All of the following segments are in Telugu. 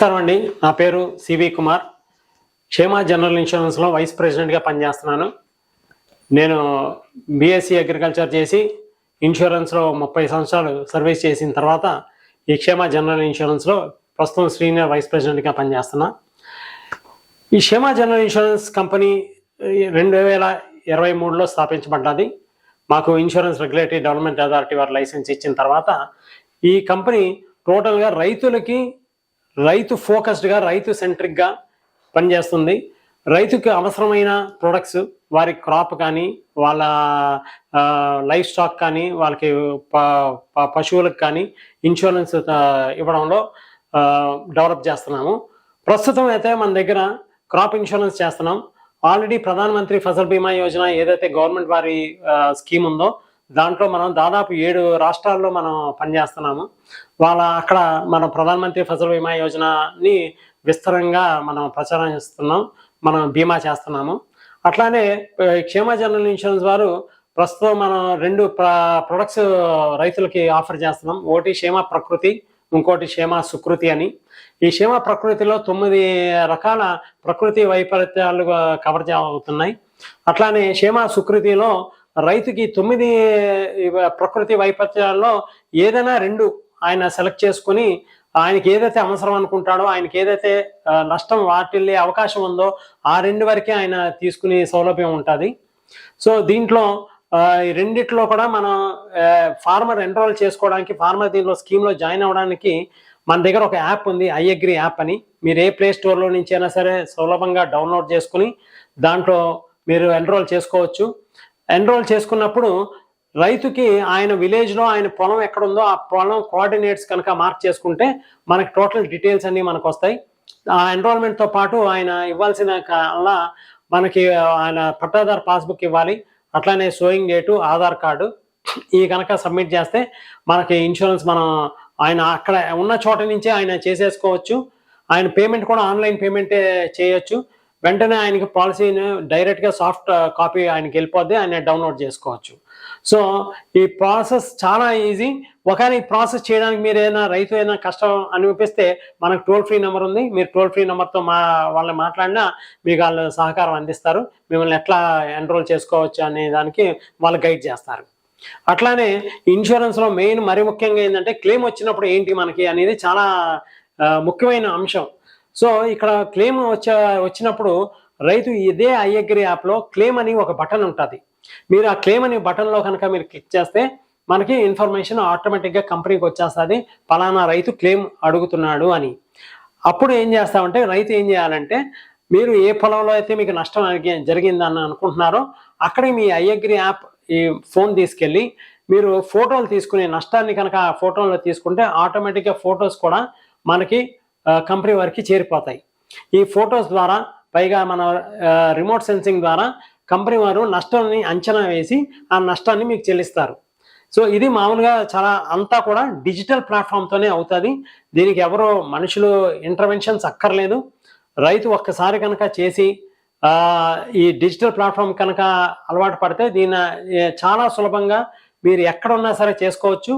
నమస్కారం అండి. నా పేరు సివి కుమార్. క్షేమ జనరల్ ఇన్సూరెన్స్లో వైస్ ప్రెసిడెంట్గా పనిచేస్తున్నాను. నేను బీఎస్సీ అగ్రికల్చర్ చేసి ఇన్సూరెన్స్లో ముప్పై సంవత్సరాలు సర్వీస్ చేసిన తర్వాత ఈ క్షేమ జనరల్ ఇన్సూరెన్స్లో ప్రస్తుతం సీనియర్ వైస్ ప్రెసిడెంట్గా పనిచేస్తున్నా. ఈ క్షేమ జనరల్ ఇన్సూరెన్స్ కంపెనీ రెండు వేల ఇరవై మూడులో స్థాపించబడ్డది. మాకు ఇన్సూరెన్స్ రెగ్యులేటరీ డెవలప్మెంట్ అథారిటీ వారు లైసెన్స్ ఇచ్చిన తర్వాత ఈ కంపెనీ టోటల్గా రైతులకి రైతు ఫోకస్డ్గా రైతు సెంట్రిక్గా పనిచేస్తుంది. రైతుకి అవసరమైన ప్రొడక్ట్స్ వారి క్రాప్ కానీ వాళ్ళ లైఫ్ స్టాక్ కానీ వాళ్ళకి పశువులకు కానీ ఇన్సూరెన్స్ ఇవ్వడంలో డెవలప్ చేస్తున్నాము. ప్రస్తుతం అయితే మన దగ్గర క్రాప్ ఇన్సూరెన్స్ చేస్తున్నాం. ఆల్రెడీ ప్రధానమంత్రి ఫసల్ బీమా యోజన ఏదైతే గవర్నమెంట్ వారి స్కీమ్ ఉందో దాంట్లో మనం దాదాపు ఏడు రాష్ట్రాల్లో మనం పనిచేస్తున్నాము. వాళ్ళ అక్కడ మనం ప్రధానమంత్రి ఫసల్ బీమా యోజనని విస్తరంగా మనం ప్రచారం చేస్తున్నాం. మనం బీమా చేస్తున్నాము. అట్లానే క్షేమ జనరల్ ఇన్సూరెన్స్ వారు ప్రస్తుతం మనం రెండు ప్రొడక్ట్స్ రైతులకి ఆఫర్ చేస్తున్నాం. ఒకటి క్షేమ ప్రకృతి ఇంకోటి క్షేమ సుకృతి అని. ఈ క్షేమ ప్రకృతిలో తొమ్మిది రకాల ప్రకృతి వైపరీత్యాలు కవర్ అవుతున్నాయి. అట్లానే క్షేమ సుకృతిలో రైతుకి తొమ్మిది ప్రకృతి వైపత్యాల్లో ఏదైనా రెండు ఆయన సెలెక్ట్ చేసుకుని ఆయనకి ఏదైతే అవసరం అనుకుంటాడో ఆయనకి ఏదైతే నష్టం వాటిల్లే అవకాశం ఉందో ఆ రెండు వరకే ఆయన తీసుకునే సౌలభ్యం ఉంటుంది. సో దీంట్లో ఈ రెండిట్లో కూడా మనం ఫార్మర్ ఎన్రోల్ చేసుకోవడానికి ఫార్మర్ దీనిలో స్కీమ్లో జాయిన్ అవ్వడానికి మన దగ్గర ఒక యాప్ ఉంది ఐఅగ్రి యాప్ అని. మీరు ఏ ప్లే స్టోర్లో నుంచి అయినా సరే సులభంగా డౌన్లోడ్ చేసుకుని దాంట్లో మీరు ఎన్రోల్ చేసుకోవచ్చు. ఎన్రోల్ చేసుకున్నప్పుడు రైతుకి ఆయన విలేజ్లో ఆయన పొలం ఎక్కడుందో ఆ పొలం కోఆర్డినేట్స్ కనుక మార్క్ చేసుకుంటే మనకి టోటల్ డీటెయిల్స్ అన్నీ మనకు వస్తాయి. ఆ ఎన్రోల్మెంట్తో పాటు ఆయన ఇవ్వాల్సిన కల్లా మనకి ఆయన పట్టాదారు పాస్బుక్ ఇవ్వాలి. అట్లానే సోయింగ్ డేటు ఆధార్ కార్డు ఈ కనుక సబ్మిట్ చేస్తే మనకి ఇన్సూరెన్స్ మనం ఆయన అక్కడ ఉన్న చోట నుంచే ఆయన చేసేసుకోవచ్చు. ఆయన పేమెంట్ కూడా ఆన్లైన్ పేమెంటే చేయొచ్చు. వెంటనే ఆయనకి పాలసీని డైరెక్ట్గా సాఫ్ట్ కాపీ ఆయనకి వెళ్ళిపోద్ది ఆయన డౌన్లోడ్ చేసుకోవచ్చు. సో ఈ ప్రాసెస్ చాలా ఈజీ ఒకవేళ ఈ ప్రాసెస్ చేయడానికి మీరు ఏదైనా రైతు ఏదైనా కష్టం అనిపిస్తే మనకు టోల్ ఫ్రీ నెంబర్ ఉంది. మీరు టోల్ ఫ్రీ నెంబర్తో మా వాళ్ళని మాట్లాడినా మీకు వాళ్ళు సహకారం అందిస్తారు. మిమ్మల్ని ఎట్లా ఎన్రోల్ చేసుకోవచ్చు అనే దానికి వాళ్ళు గైడ్ చేస్తారు. అట్లానే ఇన్సూరెన్స్లో మెయిన్ మరి ముఖ్యంగా ఏంటంటే క్లెయిమ్ వచ్చినప్పుడు ఏంటి మనకి అనేది చాలా uh, ముఖ్యమైన అంశం. సో ఇక్కడ క్లెయిమ్ వచ్చే వచ్చినప్పుడు రైతు ఇదే ఐఎగ్రి యాప్లో క్లెయిమ్ అని ఒక బటన్ ఉంటుంది. మీరు ఆ క్లెయిమ్ అనే బటన్లో కనుక మీరు క్లిక్ చేస్తే మనకి ఇన్ఫర్మేషన్ ఆటోమేటిక్గా కంపెనీకి వచ్చేస్తుంది. ఫలానా రైతు క్లెయిమ్ అడుగుతున్నాడు అని. అప్పుడు ఏం చేస్తామంటే రైతు ఏం చేయాలంటే మీరు ఏ పొలంలో అయితే మీకు నష్టం జరిగిందని అనుకుంటున్నారో అక్కడే మీ ఐఎగ్రి యాప్ ఈ ఫోన్ తీసుకెళ్ళి మీరు ఫోటోలు తీసుకునే నష్టాన్ని కనుక ఆ ఫోటోలో తీసుకుంటే ఆటోమేటిక్గా ఫొటోస్ కూడా మనకి కంపెనీ వారికి చేరిపోతాయి. ఈ ఫొటోస్ ద్వారా పైగా మన రిమోట్ సెన్సింగ్ ద్వారా కంపెనీ వారు నష్టాన్ని అంచనా వేసి ఆ నష్టాన్ని మీకు చెల్లిస్తారు. సో ఇది మామూలుగా చాలా అంతా కూడా డిజిటల్ ప్లాట్ఫామ్తోనే అవుతుంది. దీనికి ఎవరో మనుషులు ఇంటర్వెన్షన్స్ అక్కర్లేదు. రైతు ఒక్కసారి కనుక చేసి ఈ డిజిటల్ ప్లాట్ఫామ్ కనుక అలవాటు పడితే దీన్ని చాలా సులభంగా మీరు ఎక్కడ ఉన్నా సరే చేసుకోవచ్చు.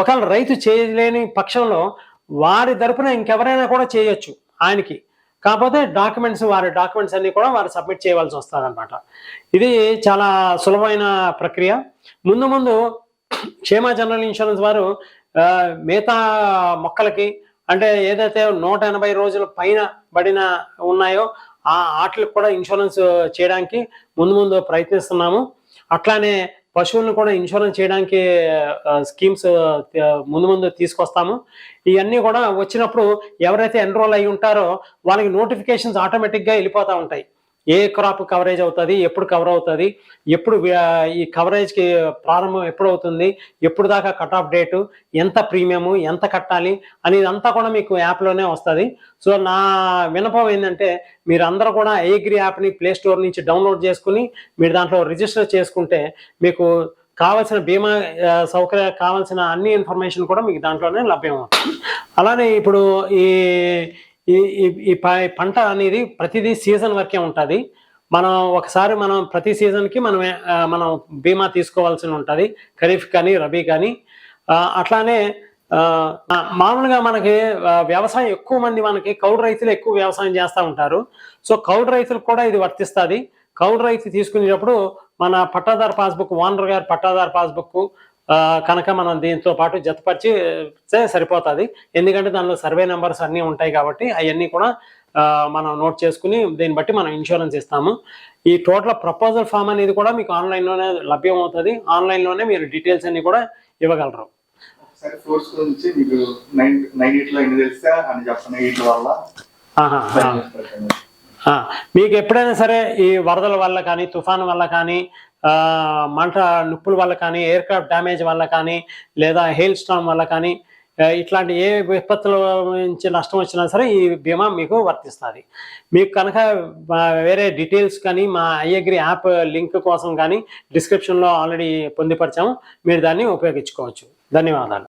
ఒకవేళ రైతు చేయలేని పక్షంలో వారి తరపున ఇంకెవరైనా కూడా చేయొచ్చు ఆయనకి. కాకపోతే డాక్యుమెంట్స్ వారి డాక్యుమెంట్స్ అన్నీ కూడా వారు సబ్మిట్ చేయవలసి వస్తుందన్నమాట ఇది చాలా సులభమైన ప్రక్రియ. ముందు ముందు క్షేమ జనరల్ ఇన్సూరెన్స్ వారు మిగతా మొక్కలకి అంటే ఏదైతే నూట ఎనభై రోజుల పైన పడిన ఉన్నాయో ఆ ఆటలకు కూడా ఇన్సూరెన్స్ చేయడానికి ముందు ముందు ప్రయత్నిస్తున్నాము. అట్లానే పశువులను కూడా ఇన్సూరెన్స్ చేయడానికి స్కీమ్స్ ముందు ముందు తీసుకొస్తాము. ఇవన్నీ కూడా వచ్చినప్పుడు ఎవరైతే ఎన్రోల్ అయి ఉంటారో వాళ్ళకి నోటిఫికేషన్స్ ఆటోమేటిక్గా వెళ్ళిపోతూ ఉంటాయి. ఏ క్రాప్ కవరేజ్ అవుతుంది ఎప్పుడు కవర్ అవుతుంది ఎప్పుడు ఈ కవరేజ్కి ప్రారంభం ఎప్పుడు అవుతుంది ఎప్పుడు దాకా కట్ ఆఫ్ డేటు ఎంత ప్రీమియము ఎంత కట్టాలి అనేది అంతా కూడా మీకు యాప్లోనే వస్తుంది. సో నా వినపం ఏంటంటే మీరు అందరూ కూడా ఏగ్రి యాప్ని ప్లే స్టోర్ నుంచి డౌన్లోడ్ చేసుకుని మీరు దాంట్లో రిజిస్టర్ చేసుకుంటే మీకు కావాల్సిన బీమా సౌకర్యం సౌకర్య కావాల్సిన అన్ని ఇన్ఫర్మేషన్ కూడా మీకు దాంట్లోనే లభ్యం అలానే ఇప్పుడు ఈ ఈ ఈ- పంట అనేది ప్రతిదీ సీజన్ వరకే ఉంటుంది. మనం ఒకసారి మనం ప్రతి సీజన్కి మనం మనం బీమా తీసుకోవాల్సి ఉంటుంది. ఖరీఫ్ కానీ రబీ కానీ. అట్లానే మామూలుగా మనకి వ్యవసాయం ఎక్కువ మంది మనకి కౌడు రైతులు ఎక్కువ వ్యవసాయం చేస్తూ ఉంటారు. సో కౌడు రైతులకు కూడా ఇది వర్తిస్తుంది. కౌలు రైతు తీసుకునేటప్పుడు మన పట్టాదారు పాస్బుక్ ఓనర్ గారు పట్టాదారు పాస్బుక్ కనుక మనం దీంతో పాటు జతపరిచి సరిపోతుంది. ఎందుకంటే దానిలో సర్వే నెంబర్స్ అన్నీ ఉంటాయి కాబట్టి అవన్నీ కూడా మనం నోట్ చేసుకుని దీన్ని బట్టి మనం ఇన్సూరెన్స్ ఇస్తాము. ఈ టోటల్ ప్రపోజల్ ఫామ్ అనేది కూడా మీకు ఆన్లైన్లోనే లభ్యం అవుతుంది ఆన్లైన్లోనే మీరు డీటెయిల్స్ అన్ని కూడా ఇవ్వగలరు. మీకు ఎప్పుడైనా సరే ఈ వరదల వల్ల కానీ తుఫాను వల్ల కానీ మంట నిప్పుల వల్ల కానీ ఎయిర్ క్రాఫ్ట్ డ్యామేజ్ వల్ల కానీ లేదా హెయిల్ స్టామ్ వల్ల కానీ ఇట్లాంటి ఏ విపత్తుల నుంచి నష్టం వచ్చినా సరే ఈ బీమా మీకు వర్తిస్తుంది. మీకు కనుక వేరే డీటెయిల్స్ కానీ మా ఐఎగ్రి యాప్ లింక్ కోసం కానీ డిస్క్రిప్షన్లో ఆల్రెడీ పొందుపరిచాము. మీరు దాన్ని ఉపయోగించుకోవచ్చు. ధన్యవాదాలు.